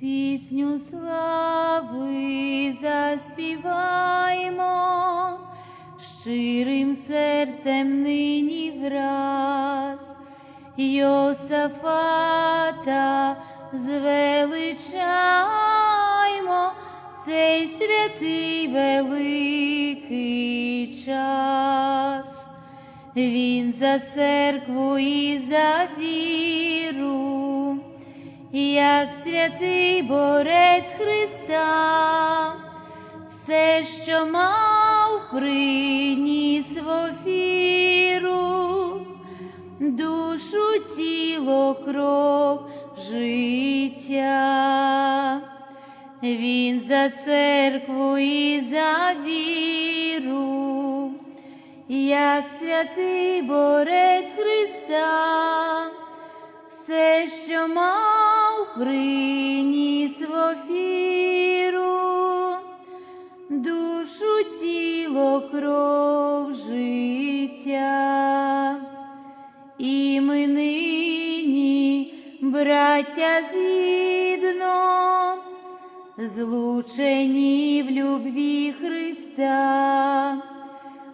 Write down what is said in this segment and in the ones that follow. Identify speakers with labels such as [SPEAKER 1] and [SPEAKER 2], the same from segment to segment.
[SPEAKER 1] Пісню слави заспіваймо, щирим серцем нині враз, Йосафата звеличаймо, цей святий великий час. Він за церкву і за віру, як святий борець Христа, все, що мав, приніс в офіру, душу, тіло, кров, життя. Він за церкву і за віру, як святий борець Христа, все, що мав, приніс в офіру, душу, тіло, кров, життя. І ми нині, браття, згідно, злучені в любві Христа,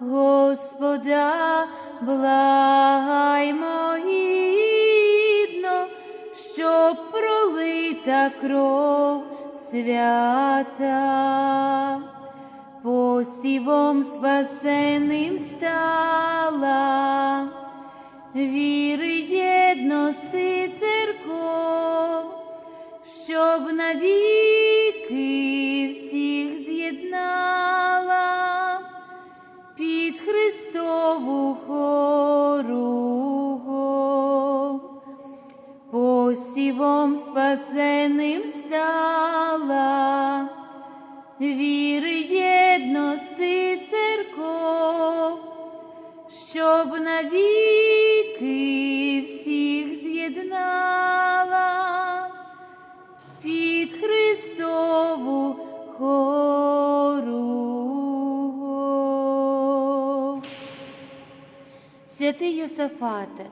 [SPEAKER 1] Господа, благаймо щоб пролита кров свята, посівом спасенним стала, віри єдності церков, щоб навіки всіх з'єднала під Христову хору, посівом спасеним стала, віри єдності церков, щоб навіки всіх з'єднала під Христову хору. Святий Йосафате,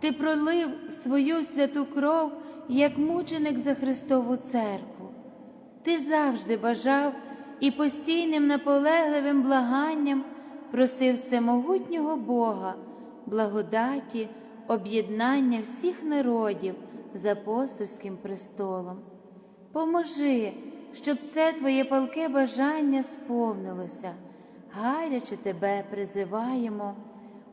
[SPEAKER 1] ти пролив свою святу кров як мученик за Христову церкву. Ти завжди бажав і постійним наполегливим благанням просив всемогутнього Бога, благодаті, об'єднання всіх народів за апостольським престолом. Поможи, щоб це твоє палке бажання сповнилося. Гаряче тебе призиваємо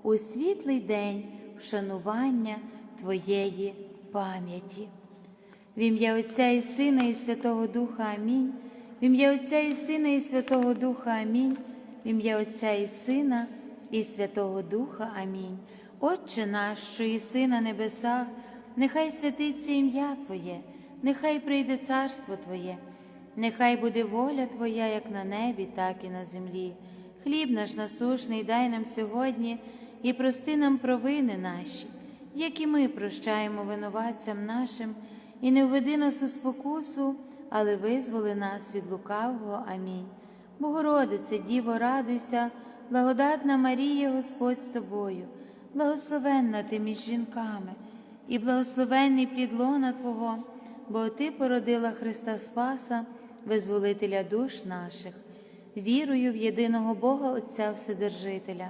[SPEAKER 1] у світлий день вшанування Твоєї пам'яті. В ім'я Отця і Сина, і Святого Духа Амінь. В ім'я Отця і Сина, і Святого Духа Амінь. В ім'я Отця і Сина, і Святого Духа Амінь. Отче наш, що єси на небесах, нехай святиться ім'я Твоє, нехай прийде царство Твоє, нехай буде воля Твоя, як на небі, так і на землі. Хліб наш насушний дай нам сьогодні і прости нам провини наші, як і ми прощаємо винуватцям нашим, і не введи нас у спокусу, але визволи нас від лукавого. Амінь. Богородице, Діво, радуйся, благодатна Марія, Господь з тобою, благословенна ти між жінками, і благословенний плід лона Твого, бо Ти породила Христа Спаса, визволителя душ наших. Вірую в єдиного Бога Отця Вседержителя,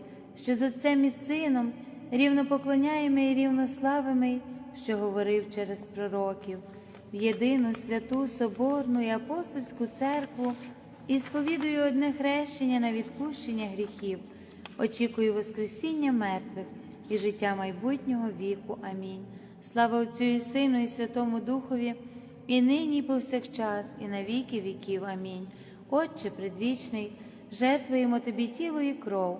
[SPEAKER 1] що з Отцем і Сином рівно поклоняємо і рівно славимо, що говорив через пророків, в єдину святу Соборну і апостольську церкву і сповідую одне хрещення на відпущення гріхів. Очікую Воскресіння мертвих і життя майбутнього віку. Амінь. Слава Отцю і Сину, і Святому Духові, і нині, і повсякчас, і на віки віків. Амінь. Отче предвічний, жертвуємо Тобі тіло і кров,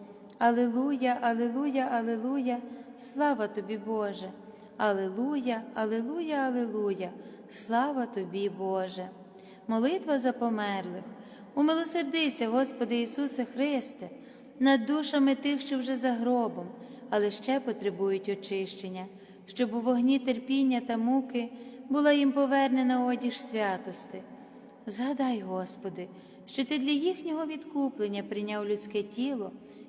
[SPEAKER 1] Алилуя, Алилуя, Алилуя, слава тобі, Боже. Алилуя, Алилуя, Алилуя, слава тобі, Боже молитва за померлих. Умилосердися, Господи Ісусе Христе, над душами тих, що вже за гробом, але ще потребують очищення, щоб у вогні терпіння та муки була їм повернена одіж святости. Згадай, Господи, що Ти для їхнього відкуплення прийняв людське тіло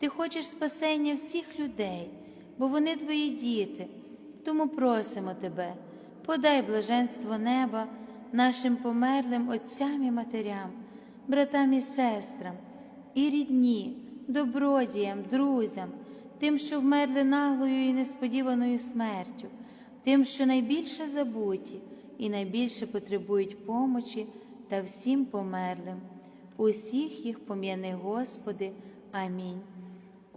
[SPEAKER 1] Ти хочеш спасення всіх людей, бо вони Твої діти. Тому просимо Тебе, подай блаженство неба нашим померлим отцям і матерям, братам і сестрам, і рідні, добродіям, друзям, тим, що вмерли наглою і несподіваною смертю, тим, що найбільше забуті і найбільше потребують помочі та всім померлим. Усіх їх пом'яни, Господи. Амінь.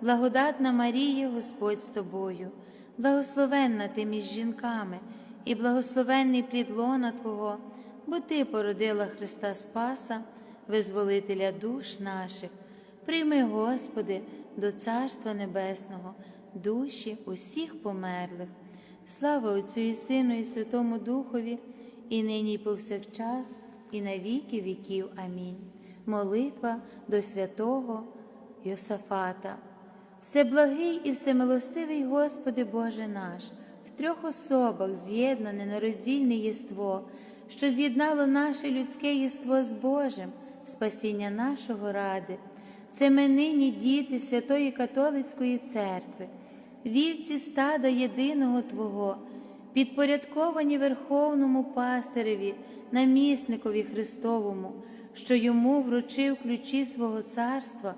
[SPEAKER 1] благодатна Марія, Господь з тобою, благословенна ти між жінками, і благословенний плід лона Твого, бо Ти породила Христа Спаса, визволителя душ наших. Прийми, Господи, до Царства Небесного, душі усіх померлих. Слава Отцю і Сину, і Святому Духові, і нині, і повсякчас, і на віки віків. Амінь. Молитва до святого Йосафата. Всеблагий і всемилостивий Господи Боже наш, в трьох особах з'єднане нероздільне єство, що з'єднало наше людське єство з Божим, спасіння нашого ради. Це ми нині діти Святої Католицької церкви, вівці стада єдиного Твого, підпорядковані Верховному Пастиреві, намісникові Христовому, що йому вручив ключі свого царства,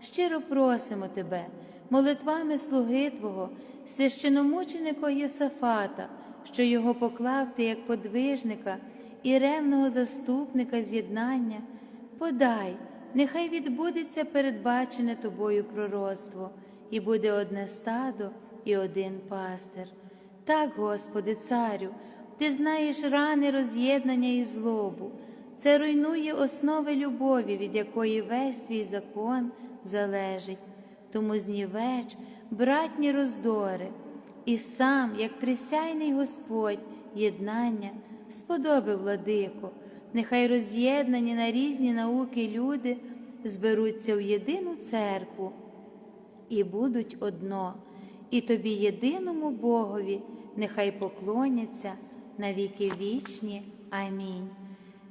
[SPEAKER 1] щиро просимо Тебе, молитвами слуги Твого, священомученика Йосафата, що його поклав ти як подвижника і ревного заступника з'єднання, подай. Нехай відбудеться передбачене тобою пророцтво, і буде одне стадо і один пастир. Так, Господи, Царю, Ти знаєш рани роз'єднання і злобу. Це руйнує основи любові, від якої весь твій закон залежить. Тому знівеч, братні роздори, і сам, як трисяйний Господь, єднання, сподоби владико, нехай роз'єднані на різні науки люди зберуться в єдину церкву і будуть одно, і тобі, єдиному Богові, нехай поклоняться на віки вічні. Амінь.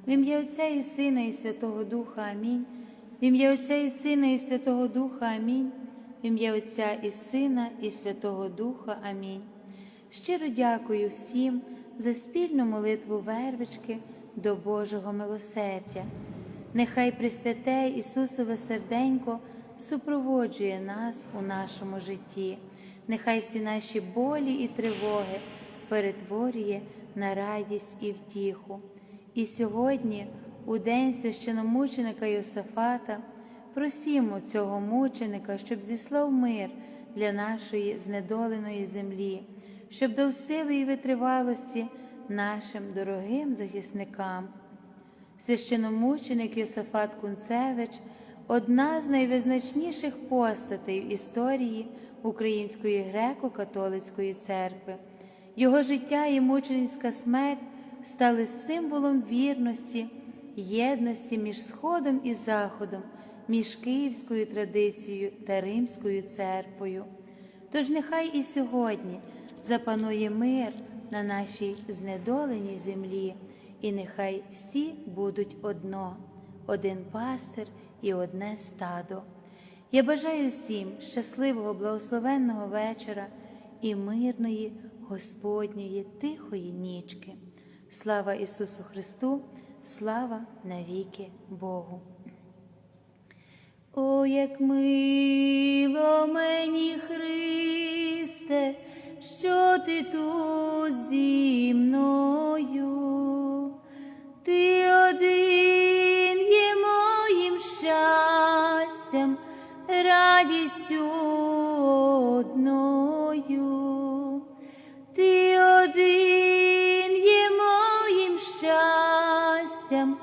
[SPEAKER 1] В ім'я Отця і Сина, і Святого Духа Амінь. В ім'я Отця і Сина, і Святого Духа Амінь. Ім'я Отця і Сина, і Святого Духа Амінь. Щиро дякую всім за спільну молитву вервички до Божого милосердя. Нехай Пресвяте Ісусове серденько супроводжує нас у нашому житті, нехай всі наші болі і тривоги перетворює на радість і втіху. І сьогодні, у день священомученика Йосафата, просімо цього мученика, щоб зіслав мир для нашої знедоленої землі, щоб дав сили і витривалості нашим дорогим захисникам. Священомученик Йосафат Кунцевич одна з найвизначніших постатей в історії Української греко-католицької церкви. Його життя і мученицька смерть стали символом вірності, єдності між Сходом і Заходом, між Київською традицією та Римською церквою. Тож нехай і сьогодні запанує мир на нашій знедоленій землі, і нехай всі будуть одно, один пастир і одне стадо. Я бажаю всім щасливого, благословенного вечора і мирної Господньої тихої нічки. Слава Ісусу Христу, слава навіки Богу. О, як мило мені, Христе, що ти тут зі мною, ти один є моїм щастям, радістю одною, ти один є моїм щастям,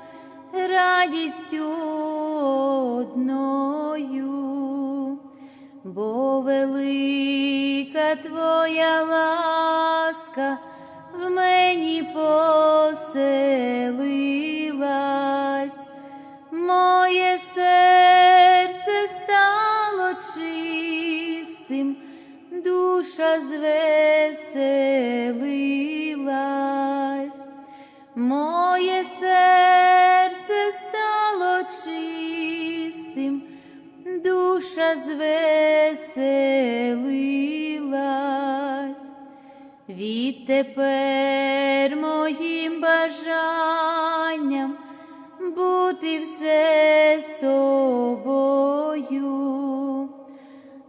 [SPEAKER 1] радістю одною, бо велика твоя ласка, в мені поселилась, моє серце стало чистим, душа звеселилась, моє серце стало чистим, душа звеселилась. Відтепер моїм бажанням бути все з тобою,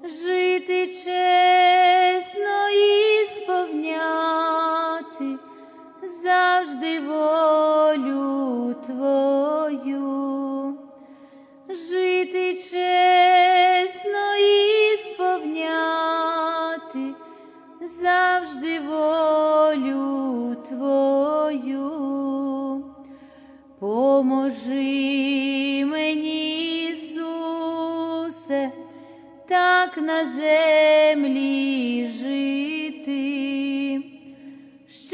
[SPEAKER 1] жити чесно і сповняти завжди волю твою, жити чесно і сповняти завжди волю твою. Поможи мені, Ісусе, так на землі жити,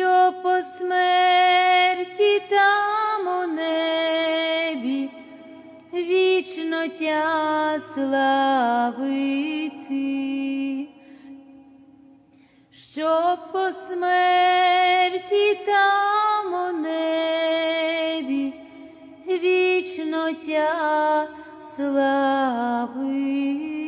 [SPEAKER 1] що по смерті там у небі вічно тя славити щоб по смерті там у небі вічно тя славити.